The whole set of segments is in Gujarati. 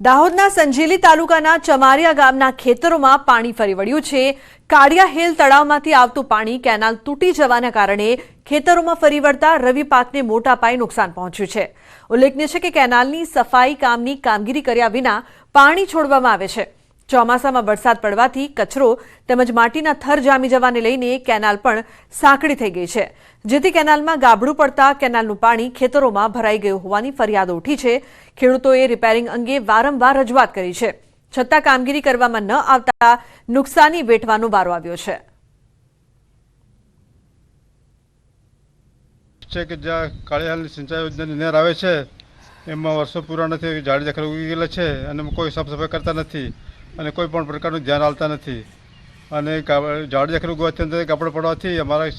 દાહોદના સંજેલી તાલુકાના ચમારિયા ગામના ખેતરોમાં પાણી ફરી વળ્યું છે. કાળિયા હેલ તળાવમાંથી આવતું પાણી કેનાલ તૂટી જવાના કારણે ખેતરોમાં ફરી વળતા રવિ પાકને મોટા પાયે નુકસાન પહોંચ્યું છે. ઉલ્લેખનીય છે કે કેનાલની સફાઈ કામની કામગીરી કર્યા વિના પાણી છોડવામાં આવે છે. ચોમાસામાં વરસાદ પડવાથી કચરો તેમજ માટીના થર જામી જવાને લઈને કેનાલ પણ સાંકડી થઈ ગઈ છે. જેથી કેનાલમાં ગાબડું પડતા કેનાલનું પાણી ખેતરોમાં ભરાઈ ગયું હોવાની ફરિયાદો ઉઠી છે. ખેડૂતોએ રિપેરિંગ અંગે વારંવાર રજૂઆત કરી છે. છતાં કામગીરી કરવામાં ન આવતા નુકસાની વેઠવાનો વારો આવ્યો છે. કે જ્યાં કાળી સિંચાઈ યોજનાની નહેર આવે છે, એમાં વર્ષો પૂરા નથી ઝાડી દખલ ઉગી ગયેલા છે અને કોઈ સાફ સફાઈ કરતા નથી. અને કોઈ પણ પ્રકારનું ધ્યાન આવતા નથી. અને ઝાડી દખલ અંદર કાપડ પડવાથી અમારા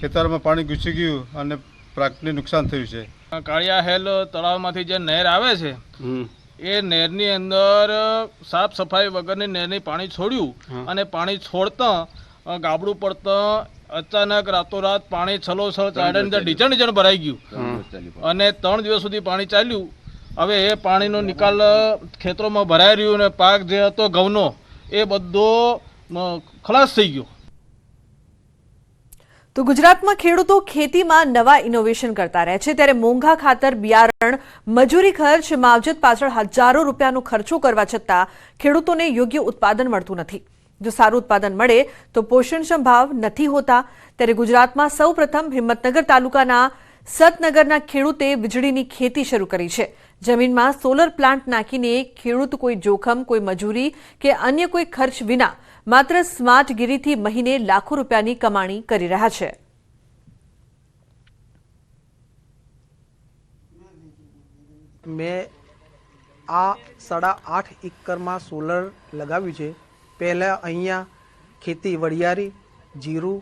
ખેતરમાં પાણી ઘૂસી ગયું અને પાકને નુકસાન થયું છે. કાળિયા હેલ તળાવમાંથી જે નહેર આવે છે એ નહેરની અંદર સાફ સફાઈ વગરની નહેરની પાણી છોડ્યું અને પાણી છોડતા ગાબડું પડતા અચાનક રાતોરાત પાણી છલોછલ ચાડે અંદર ડીજણ ડીજણ ભરાઈ ગયું. અને ત્રણ દિવસ સુધી પાણી ચાલ્યું. હવે એ પાણીનો નિકાલ ખેતરોમાં ભરાઈ રહ્યો ને પાક જે હતો, ઘઉંનો, એ બધો ખલાસ થઈ ગયો. તો ગુજરાતમાં ખેડૂતો ખેતીમાં નવા ઇનોવેશન કરતા રહે છે. ત્યારે મોંઘા ખાતર, બિયારણ, મજૂરી ખર્ચ, માવજત પાછળ હજારો રૂપિયાનો ખર્ચો કરવા છતાં ખેડૂતોને યોગ્ય ઉત્પાદન મળતું નથી. જો સારું ઉત્પાદન મળે, તો પોષણક્ષમ ભાવ નથી હોતા. ત્યારે ગુજરાતમાં સૌપ્રથમ હિંમતનગર તાલુકાના સતનગરના ખેડૂતે વીજળીની ખેતી શરૂ કરી છે. જમીનમાં સોલર પ્લાન્ટ નાખીને ખેડૂત કોઈ જોખમ, કોઈ મજૂરી કે અન્ય કોઈ ખર્ચ વિના માત્ર સ્માર્ટગીરીથી મહિને લાખો રૂપિયાની કમાણી કરી રહ્યા છે. મેં આ સાડા આઠ એકરમાં સોલર લગાવ્યું છે. પહેલાં અહીંયા ખેતી વડિયારી જીરું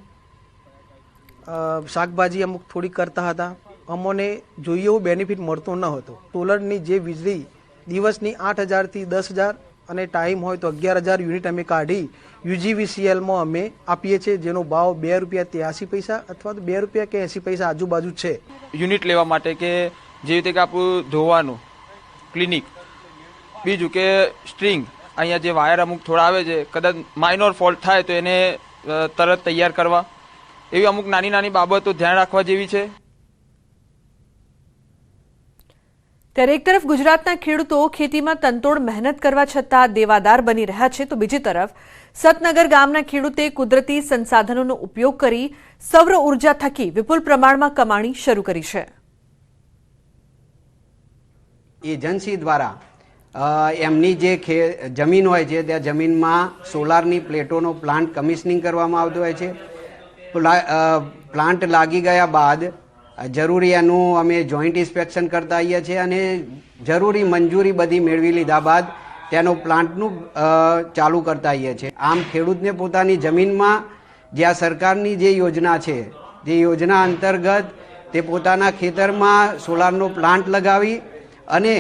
શાકભાજી અમુક થોડી કરતા હતા. અમોને જોઈએ એવું બેનિફિટ મળતો ન હતો. સોલરની જે વીજળી દિવસની આઠ હજારથી દસ હજાર અને ટાઈમ હોય તો અગિયાર હજાર યુનિટ અમે કાઢી યુજીવીસીએલમાં અમે આપીએ છીએ, જેનો ભાવ બે રૂપિયા ત્યાસી પૈસા અથવા તો બે રૂપિયા કે એંસી પૈસા આજુબાજુ છે. યુનિટ લેવા માટે કે જેવી રીતે કે આપણું ધોવાનું ક્લિનિક બીજું કે સ્ટ્રિંગ અહીંયા જે વાયર અમુક થોડા આવે છે, કદાચ માઇનોર ફોલ્ટ થાય તો એને તરત તૈયાર કરવા. એવી અમુક નાની નાની બાબતો ધ્યાન રાખવા જેવી છે? ત્યારે એક તરફ ગુજરાતના ખેડૂતો ખેતીમાં તંતોડ મહેનત કરવા છતાં દેવાદાર બની રહ્યા છે તો બીજી તરફ સતનગર ગામના ખેડૂતે કુદરતી સંસાધનોનો ઉપયોગ કરી સૌર ઊર્જા થકી વિપુલ પ્રમાણમાં કમાણી શરૂ કરી છે. એજન્સી દ્વારા અ, એમની જે ખે જમીન હોય છે ત્યાં જમીનમાં સોલારની પ્લેટોનો પ્લાન્ટ કમિશનિંગ કરવામાં આવતો હોય છે. પ્લાન્ટ લાગી ગયા બાદ જરૂરી એનું અમે જોઈન્ટ ઇન્સ્પેક્શન કરતા આવીએ છીએ અને જરૂરી મંજૂરી બધી મેળવી લીધા બાદ તેનો પ્લાન્ટનું ચાલુ કરતા આવીએ છીએ. આમ ખેડૂતને પોતાની જમીનમાં જે આ સરકારની જે યોજના છે, જે યોજના અંતર્ગત તે પોતાના ખેતરમાં સોલારનો પ્લાન્ટ લગાવી અને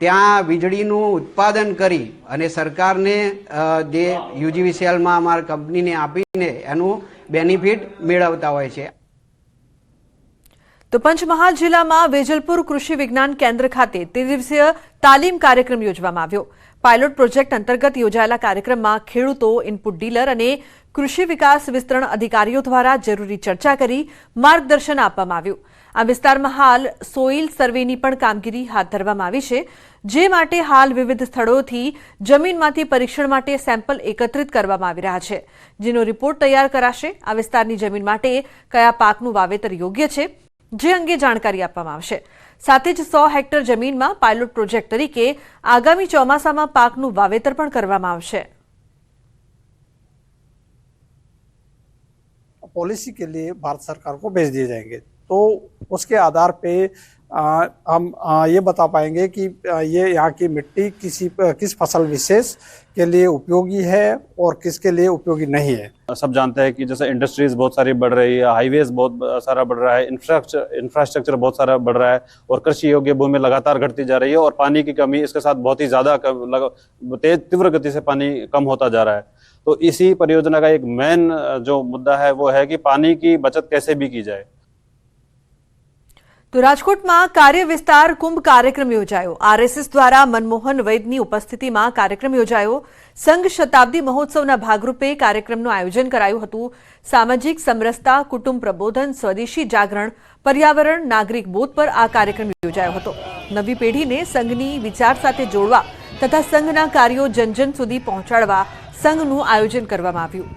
ત્યાં વીજળીનું ઉત્પાદન કરી અને સરકારને જે યુજીવીસીએલમાં અમારા કંપનીને આપીને એનું બેનિફિટ મેળવતા હોય છે. તો પંચમહાલ જિલ્લામાં વેજલપુર કૃષિ વિજ્ઞાન કેન્દ્ર ખાતે ત્રિદિવસીય તાલીમ કાર્યક્રમ યોજવામાં આવ્યો. પાયલોટ પ્રોજેક્ટ અંતર્ગત યોજાયેલા કાર્યક્રમમાં ખેડૂતો, ઇનપુટ ડીલર અને કૃષિ વિકાસ વિસ્તરણ અધિકારીઓ દ્વારા જરૂરી ચર્ચા કરી માર્ગદર્શન આપવામાં આવ્યું. આ વિસ્તારમાં હાલ સોઇલ સર્વેની પણ કામગીરી હાથ ધરવામાં આવી છે જે માટે હાલ વિવિધ સ્થળોથી જમીનમાંથી પરીક્ષણ માટે સેમ્પલ એકત્રિત કરવામાં આવી રહ્યા છે જેનો રિપોર્ટ તૈયાર કરાશે આ વિસ્તારની જમીન માટે કયા પાકનું વાવેતર યોગ્ય છે જે અંગે જાણકારી આપવામાં આવશે સાથે જ સો હેક્ટર જમીનમાં પાયલોટ પ્રોજેક્ટ તરીકે આગામી ચોમાસામાં પાકનું વાવેતર પણ કરવામાં આવશે पॉलिसी के लिए भारत सरकार को भेज दिए जाएंगे तो उसके आधार पे आ, हम आ, ये बता पाएँगे कि ये यहाँ की मिट्टी किसी किस फ़सल विशेष के लिए उपयोगी है और किसके लिए उपयोगी नहीं है। सब जानते हैं कि जैसे इंडस्ट्रीज़ बहुत सारी बढ़ रही है हाईवेज बहुत सारा बढ़ रहा है इंफ्रास्ट्रक्चर इंफ्रास्ट्रक्चर बहुत सारा बढ़ रहा है और कृषि योग्य भूमि लगातार घटती जा रही है और पानी की कमी इसके साथ बहुत ही ज़्यादा तेज तीव्र गति से पानी कम होता जा रहा है। तो इसी परियोजना का एक मेन जो मुद्दा है वो है कि पानी की बचत कैसे भी की जाए। તો રાજકોટમાં કાર્ય વિસ્તાર કુંભ કાર્યક્રમ યોજાયો. આરએસએસ દ્વારા મનમોહન વૈદની ઉપસ્થિતિમાં કાર્યક્રમ યોજાયો. સંઘ શતાબ્દી મહોત્સવના ભાગરૂપે કાર્યક્રમનું આયોજન કરાયું હતું. સામાજિક સમરસતા, કુટુંબ પ્રબોધન, સ્વદેશી જાગરણ, પર્યાવરણ, નાગરિક બોધ પર આ કાર્યક્રમ યોજાયો હતો. નવી પેઢીને સંઘની વિચાર સાથે જોડવા તથા સંઘના કાર્યો જનજન સુધી પહોંચાડવા સંઘનું આયોજન કરવામાં આવ્યું.